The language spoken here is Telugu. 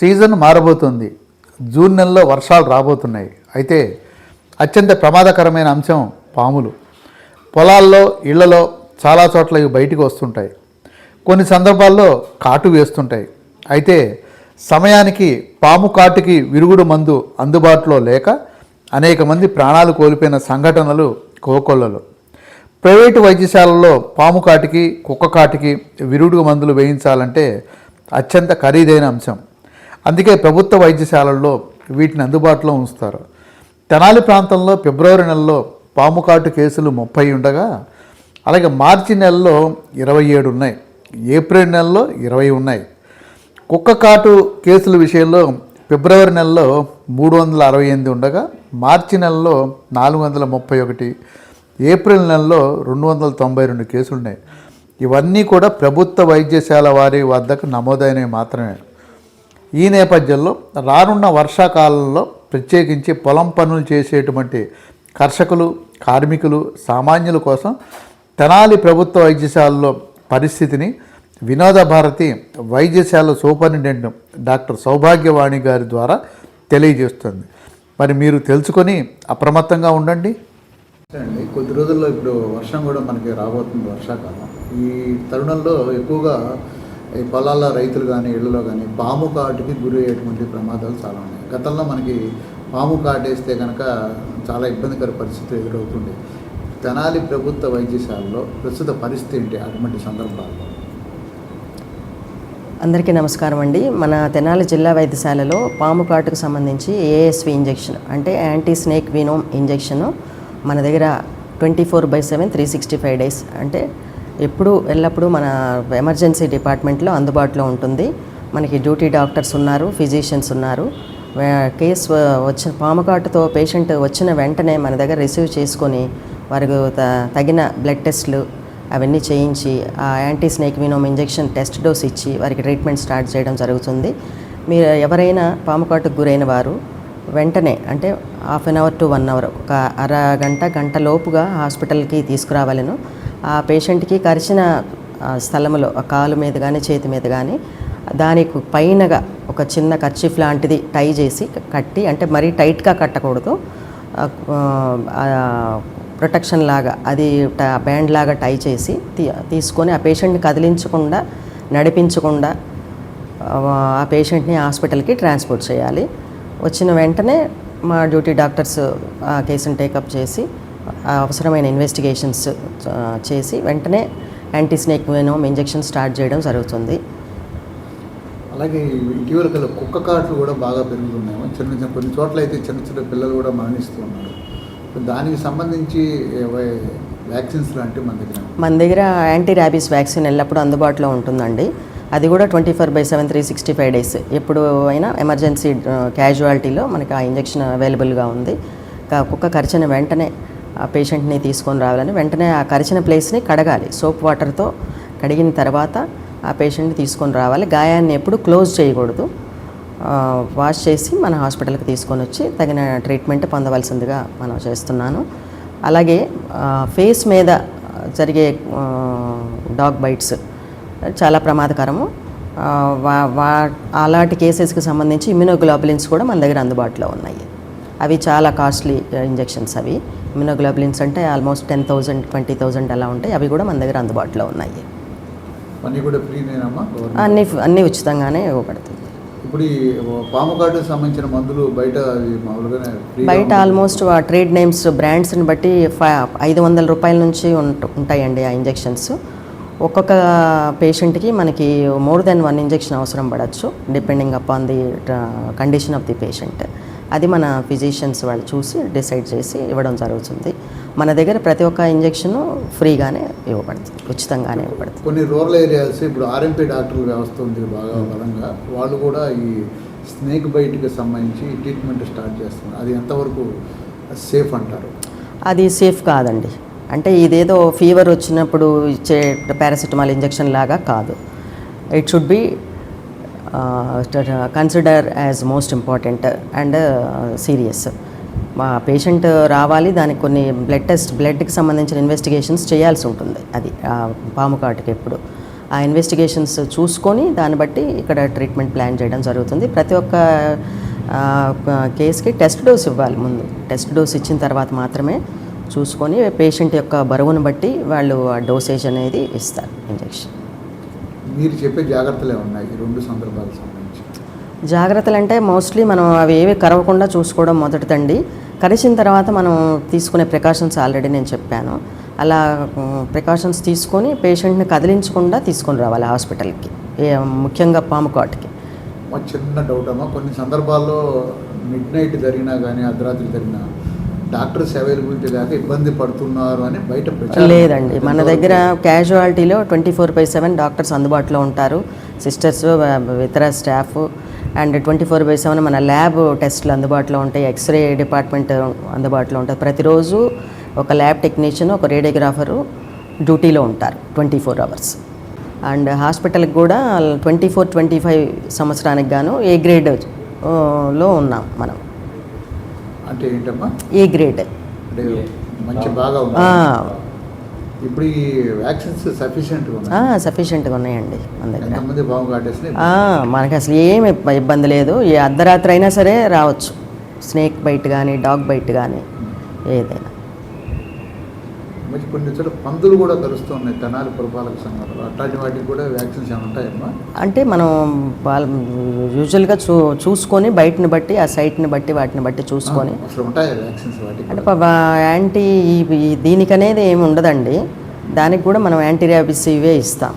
సీజన్ మారబోతుంది. జూన్ నెలలో వర్షాలు రాబోతున్నాయి. అయితే అత్యంత ప్రమాదకరమైన అంశం పాములు. పొలాల్లో ఇళ్ళలో చాలా చోట్ల ఇవి బయటికి వస్తుంటాయి. కొన్ని సందర్భాల్లో కాటు వేస్తుంటాయి. అయితే సమయానికి పాము కాటుకి విరుగుడు మందు అందుబాటులో లేక అనేక మంది ప్రాణాలు కోల్పోయిన సంఘటనలు కోకొల్లలు. ప్రైవేటు వైద్యశాలల్లో పాము కాటికి కుక్క కాటికి విరుగుడు మందులు వేయించాలంటే అత్యంత ఖరీదైన అంశం. అందుకే ప్రభుత్వ వైద్యశాలల్లో వీటిని అందుబాటులో ఉంచుతారు. తెనాలి ప్రాంతంలో ఫిబ్రవరి నెలలో పాము కాటు కేసులు ముప్పై ఉండగా అలాగే మార్చి నెలలో ఇరవై ఏడు ఉన్నాయి. ఏప్రిల్ నెలలో ఇరవై ఉన్నాయి. కుక్క కాటు కేసుల విషయంలో ఫిబ్రవరి నెలలో మూడు వందల అరవై ఎనిమిది ఉండగా మార్చి నెలలో నాలుగు వందల ముప్పై ఒకటి ఏప్రిల్ నెలలో రెండు వందల తొంభై రెండు కేసులు ఉన్నాయి ఇవన్నీ కూడా ప్రభుత్వ వైద్యశాల వారి వద్దకు నమోదైనవి మాత్రమే. ఈ నేపథ్యంలో రానున్న వర్షాకాలంలో ప్రత్యేకించి పొలం పనులు చేసేటువంటి కర్షకులు కార్మికులు సామాన్యుల కోసం తెనాలి ప్రభుత్వ వైద్యశాలలో పరిస్థితిని వినోద భారతి వైద్యశాల సూపరింటెండెంట్ డాక్టర్ సౌభాగ్యవాణి గారి ద్వారా తెలియజేస్తుంది. మరి మీరు తెలుసుకొని అప్రమత్తంగా ఉండండి. అండి కొద్ది రోజుల్లో ఇప్పుడు వర్షం కూడా మనకి రాబోతుంది వర్షాకాలం. ఈ తరుణంలో ఎక్కువగా ఈ పొలాల్లో రైతులు కానీ ఇళ్ళలో కానీ పాము కాటుకి గురి అయ్యేటువంటి ప్రమాదాలు చాలా ఉన్నాయి. గతంలో మనకి పాము కాటేస్తే కనుక చాలా ఇబ్బందికర పరిస్థితి ఎదురవుతుంది తెనాలి ప్రభుత్వ వైద్యశాలలో ప్రస్తుత పరిస్థితి ఏంటి అటువంటి సందర్భాల్లో? అందరికీ నమస్కారం అండి. మన తెనాలి జిల్లా వైద్యశాలలో పాము కాటుకు సంబంధించి ఏఎస్వి ఇంజెక్షన్ అంటే యాంటీ స్నేక్ వినోమ్ ఇంజెక్షన్ మన దగ్గర twenty four by seven three sixty five days అంటే ఎప్పుడు ఎల్లప్పుడూ మన ఎమర్జెన్సీ డిపార్ట్మెంట్లో అందుబాటులో ఉంటుంది. మనకి డ్యూటీ డాక్టర్స్ ఉన్నారు ఫిజిషియన్స్ ఉన్నారు. కేసు వచ్చిన పాముకాటుతో పేషెంట్ వచ్చిన వెంటనే మన దగ్గర రిసీవ్ చేసుకొని వారికి త- తగిన బ్లడ్ టెస్ట్లు అవన్నీ చేయించి ఆ anti snake venom injection test dose ఇచ్చి వారికి ట్రీట్మెంట్ స్టార్ట్ చేయడం జరుగుతుంది. మీరు ఎవరైనా పాముకాటుకు గురైన వారు వెంటనే అంటే half an hour to one hour ఒక అరగంట గంట లోపుగా హాస్పిటల్కి తీసుకురావాలను. ఆ పేషెంట్కి కరిచిన స్థలంలో స్థలములో ఆ కాలు మీద కానీ చేతి మీద కానీ దానికి పైనగా ఒక చిన్న కర్చీఫ్ లాంటిది టై చేసి కట్టి అంటే మరీ టైట్గా కట్టకూడదు. ప్రొటెక్షన్ లాగా అది ట- బ్యాండ్ లాగా టై చేసి తీ- తీసుకొని ఆ పేషెంట్ని కదిలించకుండా నడిపించకుండా ఆ, పేషెంట్ని హాస్పిటల్కి ట్రాన్స్పోర్ట్ చేయాలి. వచ్చిన వెంటనే మా డ్యూటీ డాక్టర్స్ ఆ కేసుని టేకప్ చేసి అవసరమైన ఇన్వెస్టిగేషన్స్ చేసి వెంటనే anti snake venom injection start చేయడం జరుగుతుంది. అలాగే ఇటీవల కల కుక్క కాట్లు కూడా బాగా పెరుగుతున్నాయి. చిన్న చిన్న కొన్ని చోట్ల అయితే చిన్న చిన్న పిల్లలు కూడా మరణిస్తూ ఉన్నారు దానికి సంబంధించి వ్యాక్సిన్స్ లాంటివి మన దగ్గర మన దగ్గర యాంటీ ర్యాబీస్ వ్యాక్సిన్ ఎల్లప్పుడూ అందుబాటులో ఉంటుందండి. అది కూడా twenty four by seven three sixty five days. ఎప్పుడు అయినా ఎమర్జెన్సీ క్యాజువాలిటీలో మనకి ఆ ఇంజెక్షన్ అవైలబుల్గా ఉంది. కా- కుక్క కరిచిన వెంటనే పేషెంట్ని తీసుకొని రావాలని వెంటనే ఆ కరిచిన ప్లేస్ని కడగాలి. సోప్ వాటర్తో కడిగిన తర్వాత ఆ పేషెంట్ని తీసుకొని రావాలి. గాయాన్ని ఎప్పుడు క్లోజ్ చేయకూడదు. వాష్ చేసి మన హాస్పిటల్కి తీసుకొని వచ్చి తగిన ట్రీట్మెంట్ పొందవలసిందిగా మనం చేస్తున్నాను. అలాగే ఫేస్ మీద జరిగే డాగ్ బైట్స్ చాలా ప్రమాదకరము. వా వా అలాంటి కేసెస్కి సంబంధించి ఇమ్యూనోగ్లోబులిన్స్ కూడా మన దగ్గర అందుబాటులో ఉన్నాయి. అవి చాలా కాస్ట్లీ ఇంజెక్షన్స్ అవి. ఇమ్యునోగ్లోబులిన్స్ అంటే almost ten thousand twenty thousand అలా ఉంటాయి. అవి కూడా మన దగ్గర అందుబాటులో ఉన్నాయి. అన్నీ అన్నీ ఉచితంగానే ఇవ్వబడుతుంది. ఇప్పుడు పాము కాటుకు సంబంధించిన మందులు బయట బయట. ఆల్మోస్ట్ ఆ ట్రేడ్ నేమ్స్ బ్రాండ్స్ని బట్టి ఐదు వందల రూపాయల నుంచి ఉంట ఉంటాయండి ఆ ఇంజెక్షన్స్. ఒక్కొక్క పేషెంట్కి మనకి మోర్ దెన్ వన్ ఇంజెక్షన్ అవసరం పడవచ్చు depending upon the condition of the patient. అది మన ఫిజిషియన్స్ వాళ్ళు చూసి డిసైడ్ చేసి ఇవ్వడం జరుగుతుంది. మన దగ్గర ప్రతి ఒక్క ఇంజెక్షన్ ఫ్రీగానే ఇవ్వబడుతుంది ఉచితంగానే ఇవ్వబడుతుంది. కొన్ని రూరల్ ఏరియాస్ ఇప్పుడు ఆర్ఎంపీ డాక్టర్ల వ్యవస్థ ఉంది బాగా బలంగా. వాళ్ళు కూడా ఈ స్నేక్ బైట్కి సంబంధించి ట్రీట్మెంట్ స్టార్ట్ చేస్తున్నారు. అది ఎంతవరకు సేఫ్ అంటారు? అది సేఫ్ కాదండి. అంటే ఇదేదో ఫీవర్ వచ్చినప్పుడు ఇచ్చే పారాసిటమాల్ ఇంజెక్షన్ లాగా కాదు. It should be consider as most important and serious మా పేషెంట్ రావాలి దానికి కొన్ని బ్లడ్ టెస్ట్ బ్లడ్కి సంబంధించిన ఇన్వెస్టిగేషన్స్ చేయాల్సి ఉంటుంది. అది పాము కాటుకి ఎప్పుడు. ఆ ఇన్వెస్టిగేషన్స్ చూసుకొని దాన్ని బట్టి ఇక్కడ ట్రీట్మెంట్ ప్లాన్ చేయడం జరుగుతుంది. ప్రతి ఒక్క కేసుకి టెస్ట్ డోస్ ఇవ్వాలి ముందు. టెస్ట్ డోస్ ఇచ్చిన తర్వాత మాత్రమే చూసుకొని పేషెంట్ యొక్క బరువును బట్టి వాళ్ళు ఆ డోసేజ్ అనేది ఇస్తారు ఇంజెక్షన్ మీరు చెప్పే జాగ్రత్తలే ఉన్నాయి ఈ రెండు సందర్భాలకు సంబంధించి. జాగ్రత్తలు అంటే మోస్ట్లీ మనం అవి ఏవి కరవకుండా చూసుకోవడం మొదటిదండి. కరిచిన తర్వాత మనం తీసుకునే ప్రికాషన్స్ ఆల్రెడీ నేను చెప్పాను. అలా ప్రికాషన్స్ తీసుకొని పేషెంట్ని కదిలించకుండా తీసుకొని రావాలి హాస్పిటల్కి ఏ- ముఖ్యంగా పాము కాటుకి చిన్న డౌట్ అమ్మా. కొన్ని సందర్భాల్లో మిడ్ నైట్ జరిగినా కానీ అర్ధరాత్రి జరిగినా డాక్టర్స్ అవైలబిలిటీ లేక ఇబ్బంది పడుతున్నారు అని బయట లేదండి. మన దగ్గర క్యాజువాలిటీలో twenty four by seven doctors అందుబాటులో ఉంటారు. సిస్టర్స్ ఇతర staff and twenty four by seven మన ల్యాబ్ టెస్ట్లు అందుబాటులో ఉంటాయి. ఎక్స్రే డిపార్ట్మెంట్ అందుబాటులో ఉంటుంది ప్రతిరోజు ఒక ల్యాబ్ టెక్నీషియన్ ఒక రేడియోగ్రాఫరు డ్యూటీలో ఉంటారు ట్వంటీ ఫోర్ అవర్స్. అండ్ హాస్పిటల్కి కూడా ట్వంటీ ఫోర్ ట్వంటీ ఫైవ్ సంవత్సరానికి గాను ఏ గ్రేడ్లో ఉన్నాం మనం. అంటే ఏంటమ్మా? A grade? అంటే మంచి బాగా ఉంది ఇప్పుడు ఈ వ్యాక్సిన్స్ సఫిషియెంట్గా ఉన్నాయి? సఫిషియెంట్గా ఉన్నాయండి మన దగ్గర. మనకి అసలు ఏమి ఇబ్బ- ఇబ్బంది లేదు. ఏ అర్ధరాత్రి అయినా సరే రావచ్చు. స్నేక్ బైట్ కానీ డాగ్ బైట్ కానీ ఏదైనా. మంచి కొన్ని చోట్ల పందులు కూడా కలుస్తూ ఉన్నాయి. తెనాలి పురపాలక సంఘంలో. అట్లాంటి వాటికి కూడా వ్యాక్సిన్స్ ఉంటాయమ్మా? అంటే మనం వాళ్ళ యూజువల్గా చూ చూసుకొని బయటని బట్టి ఆ సైట్ని బట్టి వాటిని బట్టి చూసుకొని. అసలు ఉంటాయా వ్యాక్సిన్స్ వాటికి అంటే యాంటీ ఈ దీనికనేది ఏమి ఉండదండి. దానికి కూడా మనం యాంటీ ర్యాబిస్ ఇవే ఇస్తాం.